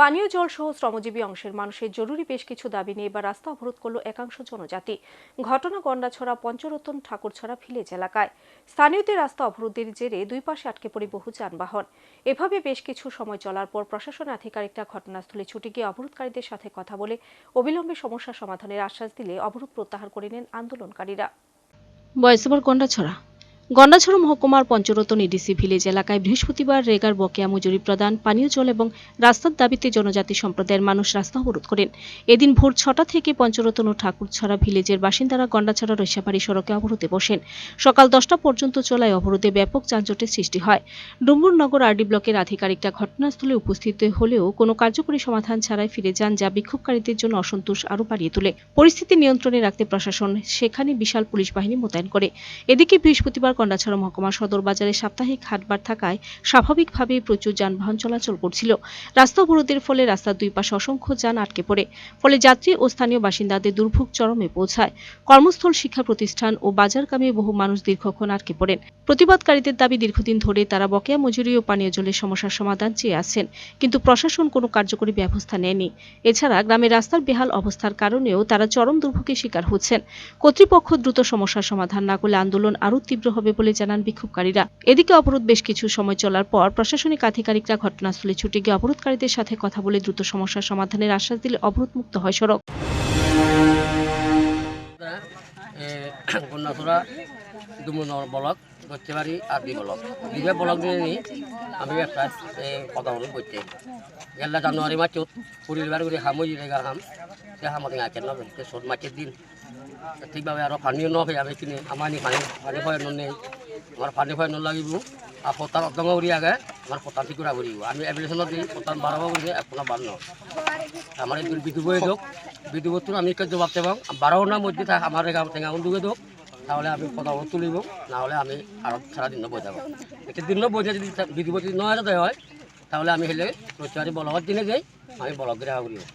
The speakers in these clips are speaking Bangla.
পানীয় জল সহ শ্রমজীবী অংশের মানুষের জরুরি বেশ কিছু দাবি নিয়ে এবার রাস্তা অবরোধ করল একাংশ জনজাতি। ঘটনা গন্ডাছড়া, পঞ্চরতন, ঠাকুরছড়া ভিলেজ এলাকায়। স্থানীয়দের রাস্তা অবরোধের জেরে দুই পাশে আটকে পড়ে বহু যানবাহন। এভাবে বেশ কিছু সময় চলার পর প্রশাসন আধিকারিকরা ঘটনাস্থলে ছুটে গিয়ে অবরোধকারীদের সাথে কথা বলে অবিলম্বে সমস্যা সমাধানের আশ্বাস দিলে অবরোধ প্রত্যাহার করে নেন আন্দোলনকারীরা। বয়সেবার গন্ডাছড়া? গন্ডাছড়া মহকুমার পঞ্চরতন ইডিসি ভিলেজ এলাকায় বৃহস্পতিবার রেগার বকেয়া মজুরি প্রদান, পানীয় জল এবং রাস্তার দাবিতে জনজাতি সম্প্রদায়ের মানুষ রাস্তা অবরোধ করেন। এদিন ভোর ছটা থেকে পঞ্চরতন ও ঠাকুরছড়া ভিলেজের বাসিন্দারা গন্ডাছড়া রৈশাবাড়ি সড়কে অবরোধে বসেন। সকাল দশটা পর্যন্ত চলায় অবরোধে ব্যাপক যানজটের সৃষ্টি হয়। ডুম্বুরনগর আরডি ব্লকের আধিকারিকরা ঘটনাস্থলে উপস্থিত হলেও কোনো কার্যকরী সমাধান ছাড়াই ফিরে যান, যা বিক্ষোভকারীদের জন্য অসন্তোষ আরও বাড়িয়ে তোলে। পরিস্থিতি নিয়ন্ত্রণে রাখতে প্রশাসন সেখানে বিশাল পুলিশ বাহিনী মোতায়েন করে। এদিকে বৃহস্পতিবার কন্ডাছড়া মহকুমা সদর বাজারে সাপ্তাহিক হাটবার থাকায় স্বাভাবিকভাবেই প্রচুর যানবাহন চলাচল করছিল। রাস্তা অবরোধের ফলে রাস্তার দুই পাশে অসংখ্য যান আটকে পড়ে। ফলে যাত্রী ও স্থানীয় বাসিন্দাদের দুর্ভোগ চরমে পৌঁছায়। কর্মস্থল, শিক্ষা প্রতিষ্ঠান ও বাজারগামী বহু মানুষ দীর্ঘক্ষণ আটকে পড়েন। প্রতিবাদকারীদের দাবি, দীর্ঘদিন ধরে তারা বকেয়া মজুরি ও পানীয় জলের সমস্যার সমাধান চেয়ে আসছেন কিন্তু প্রশাসন কোনো কার্যকরী ব্যবস্থা নেয়নি। এছাড়া গ্রামের রাস্তার বেহাল অবস্থার কারণেও তারা চরম দুর্ভোগের শিকার হচ্ছেন। কর্তৃপক্ষ দ্রুত সমস্যার সমাধান না করলে আন্দোলন আরও তীব্র হবে বলে জানান বিক্ষোভকারীরা। এদিকে অবরোধ বেশ কিছু সময় চলার পর প্রশাসনিক আধিকারিকরা ঘটনাস্থলে ছুটে গিয়ে অবরোধকারীদের সাথে কথা বলে দ্রুত সমস্যার সমাধানের আশ্বাস দিলে অবরোধ মুক্ত হয় সড়ক। কন্যাসুরা দুমুনগর ব্লক আদি ব্লক। দুইটা ব্লক করতে জানুয়ারি মাসত পরিবার করে হামই রেগা হাম, সে হামতে আঁকেন না সোট মাছের দিন। ঠিকভাবে আৰু পানীও নহে আমি কিনে আমাৰ নি পানী পানী খুৱাই নেই আমাৰ পানী খুৱাই নালাগিব। আৰু পতান অদঙ উৰি আগে। আমাৰ পতান ঠিক কৰা আমি এপ্লিকেশ্যনত দি পতান বাৰব কৰি আপোনাৰ বাৰ ন আমার এই বিদ্যুৎ যোগ বিদ্যুৎ আমি একটু জবাব দেব বারো না মধ্যে থাক। আমার গাম টেঙা উন্দুকে দোক তাহলে আমি কথা তুলিব। নাহলে আমি আরও সারাদিন বই যাব। একটা দিন বইতে যদি বিদ্যুৎ যদি নয় হাজার হয় তাহলে আমি হেলে রোজগারি বলগত দিনে যাই আমি বলক গিরা করি উম,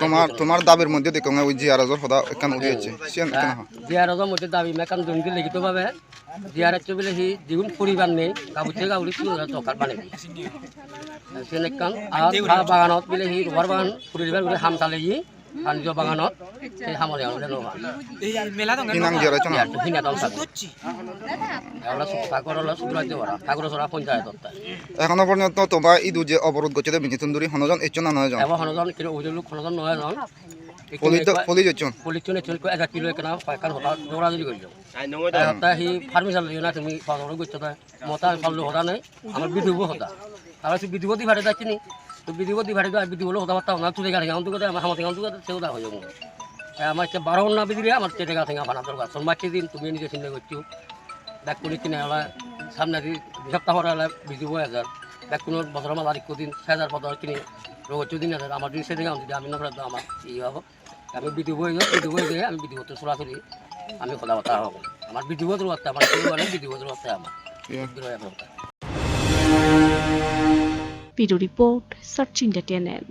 তোমার তোমার দাবির মধ্যে দেখো ওই যে আর সদা এখান উঠিয়েছে সিয়ান কেন হয়? দিয়ারজর মধ্যে দাবি মেকান জনকে লিখিতভাবে দিয়ার হচ্ছে বলে সি দ্বিগুণ পরিবার নেই গাবুতে গাবুলি তিন হাজার টকার বানে সেনেকান আর চাহ বাগানত বলে সি রবার বাগান পরিবার বলে হাম চালে নিজৰ বাগানত সেই সামৰি আনিলে নহয় কি নাম দিয়ে রয়েছে না হিনা দল থাকে এগুলো সাগরলা সুরাজ্য ওরা সাগর সরা পঞ্চায়েত এখনও পর্যন্ত তোমার ইদু যে অবরোধ করছে মিনি তুন্দুরি হনজন এজন না নয়জন এবার হনজন কিন্তু লোক হনজন নহয় জন পুলিশ পুলিশ এজন পলিথিনে চুল করে এক কিলো কেনা পাইকার হতা দৌড়াদৌড়ি করল হতা সি ফার্মেশন লাগে না তুমি মতা পারল হতা নাই আমার বিধুব হতা তারপর সে বিধুব দি ভাড়ে যাচ্ছি নি? তো বিধুব দি ভাড়ে যাই বিধুব হতা পারতাম না তুলে গাড়ি গান তুকে আমার হামতে গান তুকে সেও দা হয়ে যাব। আমার হচ্ছে বারো না বিদিলে আমার চেটে গা থেকে বানা দরকার সোমবারটি দিন তুমি নিজে চিন্তা করছ। ব্যাগ করে কিনে হলে সামনে দুই সপ্তাহ হলে বিধুব হাজার ব্যাগ কোনো বছর মাছ আরেক দিন ছয় হাজার পদর কিনে রোজ দিন হাজার আমার দিন সেদিকে আমি আমি না করে তো আমার ই হব। আমি বিধু বই যাই বিধু বই দিয়ে আমি বিধিবত সরাসরি আমি কথা বার্তা হব। আমার বিধিবত বার্তা আমার বিধিবত বার্তা আমার। Report search India TNN